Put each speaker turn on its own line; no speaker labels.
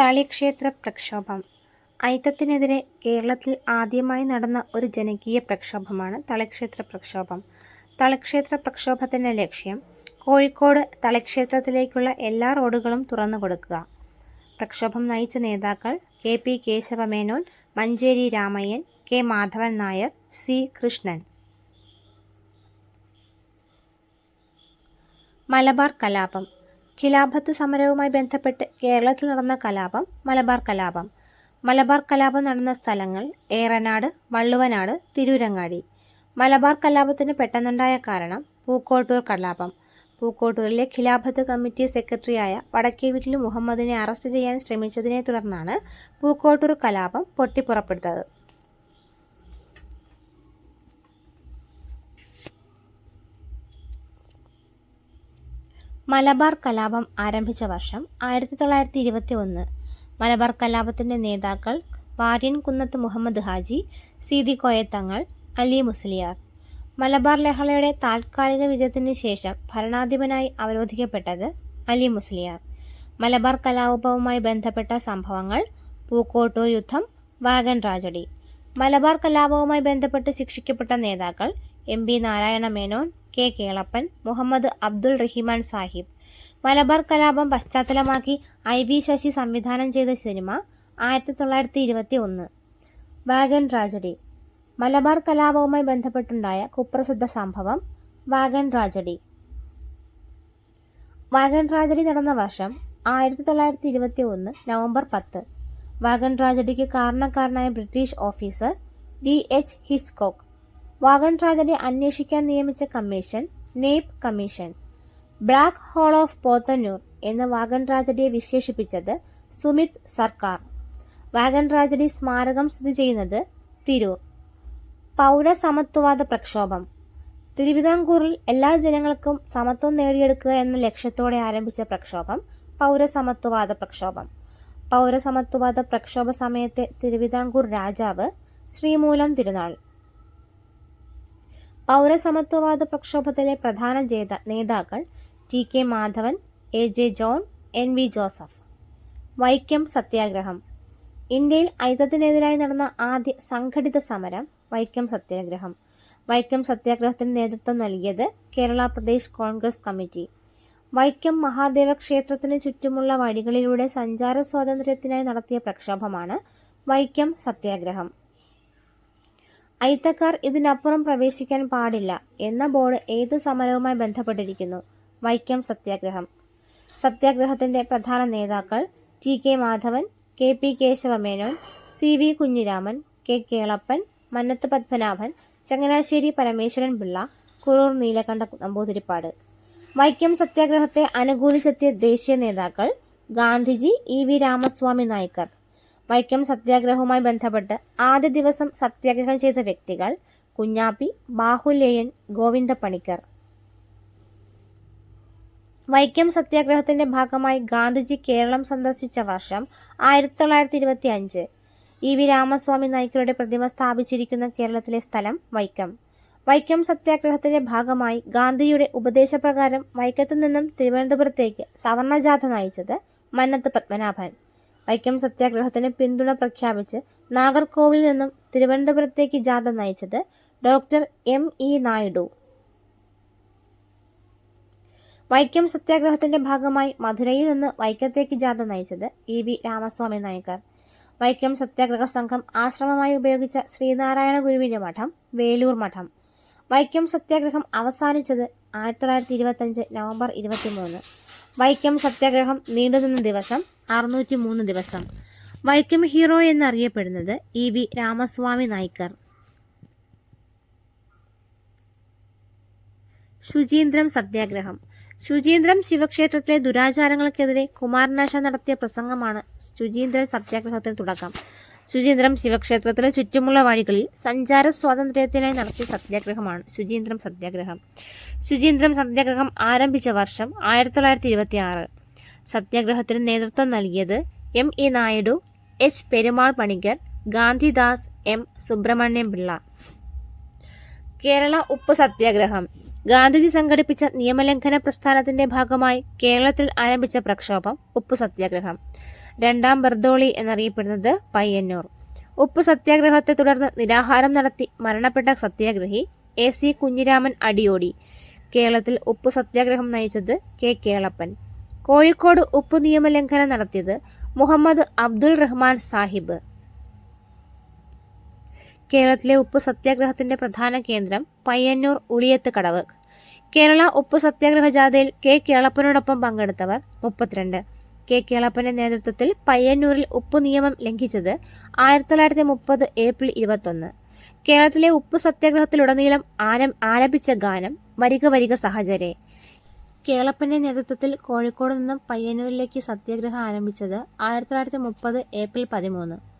തളിക്ഷേത്ര പ്രക്ഷോഭം. അയിത്തത്തിനെതിരെ കേരളത്തിൽ ആദ്യമായി നടന്ന ഒരു ജനകീയ പ്രക്ഷോഭമാണ് തളിക്ഷേത്ര പ്രക്ഷോഭം. തളിക്ഷേത്ര പ്രക്ഷോഭത്തിന്റെ ലക്ഷ്യം കോഴിക്കോട് തളിക്ഷേത്രത്തിലേക്കുള്ള എല്ലാ റോഡുകളും തുറന്നു കൊടുക്കുക. പ്രക്ഷോഭം നയിച്ച നേതാക്കൾ K P Kesavamenon Manjeri Ramayyan K Madhavan Nair C Krishnan. Malabar കലാപം. ഖിലാഫത്ത് സമരവുമായി ബന്ധപ്പെട്ട് കേരളത്തിൽ നടന്ന കലാപം മലബാർ കലാപം. മലബാർ കലാപം നടന്ന സ്ഥലങ്ങൾ ഏറനാട് വള്ളുവനാട് തിരൂരങ്ങാടി. മലബാർ കലാപത്തിന് പെട്ടെന്നുണ്ടായ കാരണം പൂക്കോട്ടൂർ കലാപം. പൂക്കോട്ടൂരിലെ ഖിലാഫത്ത് കമ്മിറ്റി സെക്രട്ടറിയായ വടക്കേ വീട്ടിൽ മുഹമ്മദിനെ അറസ്റ്റ് ചെയ്യാൻ ശ്രമിച്ചതിനെ തുടർന്നാണ് പൂക്കോട്ടൂർ കലാപം പൊട്ടിപ്പുറപ്പെടുത്തത് മലബാർ കലാപം ആരംഭിച്ച വർഷം ആയിരത്തി തൊള്ളായിരത്തി ഇരുപത്തി ഒന്ന് മലബാർ കലാപത്തിന്റെ നേതാക്കൾ വാര്യൻ കുന്നത്ത് മുഹമ്മദ് ഹാജി സീതി കോയത്തങ്ങൾ അലി മുസ്ലിയാർ. മലബാർ ലഹളയുടെ താൽക്കാലിക വിജയത്തിന് ശേഷം ഭരണാധിപനായി അവരോധിക്കപ്പെട്ടത് അലി മുസ്ലിയാർ. മലബാർ കലാപവുമായി ബന്ധപ്പെട്ട സംഭവങ്ങൾ പൂക്കോട്ടൂർ യുദ്ധം വാഗൻ ട്രാജഡി മലബാർ കലാപവുമായി ബന്ധപ്പെട്ട് ശിക്ഷിക്കപ്പെട്ട നേതാക്കൾ M P Narayana Menon K. Kelappan Muhammad Abdul Rahiman Sahib. Malabar കലാപം പശ്ചാത്തലമാക്കി ഐ. ബി ശശി സംവിധാനം ചെയ്ത സിനിമ ആയിരത്തി തൊള്ളായിരത്തി ഇരുപത്തി ഒന്ന് വാഗൻ ട്രാജഡി. മലബാർ കലാപവുമായി ബന്ധപ്പെട്ടുണ്ടായ കുപ്രസിദ്ധ സംഭവം വാഗൻ ട്രാജഡി. വാഗൻ ട്രാജഡി നടന്ന വർഷം ആയിരത്തി തൊള്ളായിരത്തി ഇരുപത്തി ഒന്ന് നവംബർ പത്ത്. വാഗൻ ട്രാജഡിക്ക് കാരണക്കാരനായ British officer D. H. Hitchcock wagon tragedy അന്വേഷിക്കാൻ നിയമിച്ച commission Knapp commission. Black hole of Podanur എന്ന് വാഗൻ ട്രാജഡിയെ വിശേഷിപ്പിച്ചത് സുമിത് സർക്കാർ. വാഗൻ ട്രാജഡി സ്മാരകം സ്ഥിതി ചെയ്യുന്നത് തിരൂർ. പൗരസമത്വവാദ പ്രക്ഷോഭം. തിരുവിതാംകൂറിൽ എല്ലാ ജനങ്ങൾക്കും സമത്വം നേടിയെടുക്കുക എന്ന ലക്ഷ്യത്തോടെ ആരംഭിച്ച പ്രക്ഷോഭം പൗരസമത്വവാദ പ്രക്ഷോഭം. പൗരസമത്വവാദ പ്രക്ഷോഭ സമയത്തെ തിരുവിതാംകൂർ രാജാവ് ശ്രീമൂലം തിരുനാൾ. പൗരസമത്വവാദ പ്രക്ഷോഭത്തിലെ പ്രധാന നേതാക്കൾ T K Madhavan A J John N V Joseph. Vaikom സത്യാഗ്രഹം. ഇന്ത്യയിൽ ഐതത്തിനെതിരായി നടന്ന ആദ്യ സംഘടിത സമരം വൈക്കം സത്യാഗ്രഹം. വൈക്കം സത്യാഗ്രഹത്തിന് നേതൃത്വം നൽകിയത് കേരള പ്രദേശ് കോൺഗ്രസ് കമ്മിറ്റി. വൈക്കം മഹാദേവ ക്ഷേത്രത്തിന് ചുറ്റുമുള്ള വഴികളിലൂടെ സഞ്ചാര സ്വാതന്ത്ര്യത്തിനായി നടത്തിയ പ്രക്ഷോഭമാണ് വൈക്കം സത്യാഗ്രഹം. ഐത്തക്കാർ ഇതിനപ്പുറം പ്രവേശിക്കാൻ പാടില്ല എന്ന ബോർഡ് ഏത് സമരവുമായി ബന്ധപ്പെട്ടിരിക്കുന്നു? വൈക്കം സത്യാഗ്രഹം. സത്യാഗ്രഹത്തിന്റെ പ്രധാന നേതാക്കൾ T K Madhavan K P Kesavamenon C V Kunhiraman K Kelappan Mannathu Padmanabhan Changanassery Parameswaran Pillai Kurur Neelakanta Namboodiripad. Vaikom സത്യാഗ്രഹത്തെ അനുകൂലിച്ചെത്തിയ ദേശീയ നേതാക്കൾ ഗാന്ധിജി ഇ വി രാമസ്വാമി നായ്ക്കർ. വൈക്കം സത്യാഗ്രഹവുമായി ബന്ധപ്പെട്ട് ആദ്യ ദിവസം സത്യാഗ്രഹം ചെയ്ത വ്യക്തികൾ കുഞ്ഞാപ്പി ബാഹുലേയൻ ഗോവിന്ദ പണിക്കർ വൈക്കം സത്യാഗ്രഹത്തിന്റെ ഭാഗമായി ഗാന്ധിജി കേരളം സന്ദർശിച്ച വർഷം ആയിരത്തി തൊള്ളായിരത്തി ഇരുപത്തി അഞ്ച് ഇ വി രാമസ്വാമി നായ്ക്കരുടെ പ്രതിമ സ്ഥാപിച്ചിരിക്കുന്ന കേരളത്തിലെ സ്ഥലം വൈക്കം. വൈക്കം സത്യാഗ്രഹത്തിന്റെ ഭാഗമായി ഗാന്ധിയുടെ ഉപദേശപ്രകാരം വൈക്കത്തു നിന്നും തിരുവനന്തപുരത്തേക്ക് സവർണജാഥ നയിച്ചത് മന്നത്ത് പത്മനാഭൻ. വൈക്കം സത്യാഗ്രഹത്തിന് പിന്തുണ പ്രഖ്യാപിച്ച് നാഗർകോവിലിൽ നിന്നും തിരുവനന്തപുരത്തേക്ക് ജാഥ നയിച്ചത് doctor M E Naidu. Vaikom സത്യാഗ്രഹത്തിന്റെ ഭാഗമായി മധുരയിൽ നിന്ന് വൈക്കത്തേക്ക് ജാഥ നയിച്ചത് ഇ വി രാമസ്വാമി നായക്കർ. വൈക്കം സത്യാഗ്രഹ സംഘം ആശ്രമമായി ഉപയോഗിച്ച ശ്രീനാരായണ ഗുരുവിന്റെ മഠം വേലൂർ മഠം. വൈക്കം സത്യാഗ്രഹം അവസാനിച്ചത് ആയിരത്തി തൊള്ളായിരത്തി ഇരുപത്തഞ്ച് നവംബർ ഇരുപത്തിമൂന്ന്. വൈക്കം സത്യാഗ്രഹം നീണ്ടുനിന്ന ദിവസം അറുന്നൂറ്റി മൂന്ന് ദിവസം. വൈക്കം ഹീറോ എന്നറിയപ്പെടുന്നത് ഇ വി രാമസ്വാമി നായ്ക്കർ ശുചീന്ദ്രം സത്യാഗ്രഹം. ശുചീന്ദ്രം ശിവക്ഷേത്രത്തിലെ ദുരാചാരങ്ങൾക്കെതിരെ കുമാരനാശ നടത്തിയ പ്രസംഗമാണ് ശുചീന്ദ്രൻ സത്യാഗ്രഹത്തിന് തുടക്കം. ശുചീന്ദ്രം ശിവക്ഷേത്രത്തിന് ചുറ്റുമുള്ള വഴികളിൽ സഞ്ചാര സ്വാതന്ത്ര്യത്തിനായി നടത്തിയ സത്യാഗ്രഹമാണ് ശുചീന്ദ്രം സത്യാഗ്രഹം. ശുചീന്ദ്രം സത്യാഗ്രഹം ആരംഭിച്ച വർഷം ആയിരത്തി തൊള്ളായിരത്തി ഇരുപത്തി ആറ് സത്യാഗ്രഹത്തിന് നേതൃത്വം നൽകിയത് M E Naidu H Perumal Panicker Gandhidas M Subramaniam Pillai. Kerala ഉപ്പ് സത്യാഗ്രഹം. ഗാന്ധിജി സംഘടിപ്പിച്ച നിയമലംഘന പ്രസ്ഥാനത്തിന്റെ ഭാഗമായി കേരളത്തിൽ ആരംഭിച്ച പ്രക്ഷോഭം ഉപ്പു സത്യാഗ്രഹം. രണ്ടാം ബർദോളി എന്നറിയപ്പെടുന്നത് പയ്യന്നൂർ. ഉപ്പു സത്യാഗ്രഹത്തെ തുടർന്ന് നിരാഹാരം നടത്തി മരണപ്പെട്ട സത്യാഗ്രഹി എ സി കുഞ്ഞിരാമൻ അടിയോടി. കേരളത്തിൽ ഉപ്പു സത്യാഗ്രഹം നയിച്ചത് കെ കേളപ്പൻ. കോഴിക്കോട് ഉപ്പു നിയമലംഘനം നടത്തിയത് മുഹമ്മദ് അബ്ദുൾ റഹ്മാൻ സാഹിബ്. കേരളത്തിലെ ഉപ്പ് സത്യാഗ്രഹത്തിന്റെ പ്രധാന കേന്ദ്രം പയ്യന്നൂർ ഉളിയത്ത് കടവ്. കേരള ഉപ്പ് സത്യാഗ്രഹ ജാഥയിൽ കെ കേളപ്പനോടൊപ്പം പങ്കെടുത്തവർ മുപ്പത്തിരണ്ട്. കെ കേളപ്പന്റെ നേതൃത്വത്തിൽ പയ്യന്നൂരിൽ ഉപ്പ് നിയമം ലംഘിച്ചത് ആയിരത്തി തൊള്ളായിരത്തി മുപ്പത് ഏപ്രിൽ ഇരുപത്തൊന്ന്. കേരളത്തിലെ ഉപ്പ് സത്യാഗ്രഹത്തിലുടനീളം ആരം ആലപിച്ച ഗാനം വരിക വരിക സഹചരെ. കേളപ്പന്റെ നേതൃത്വത്തിൽ കോഴിക്കോട് നിന്നും പയ്യന്നൂരിലേക്ക് സത്യാഗ്രഹം ആരംഭിച്ചത് ആയിരത്തി തൊള്ളായിരത്തി മുപ്പത് ഏപ്രിൽ പതിമൂന്ന്.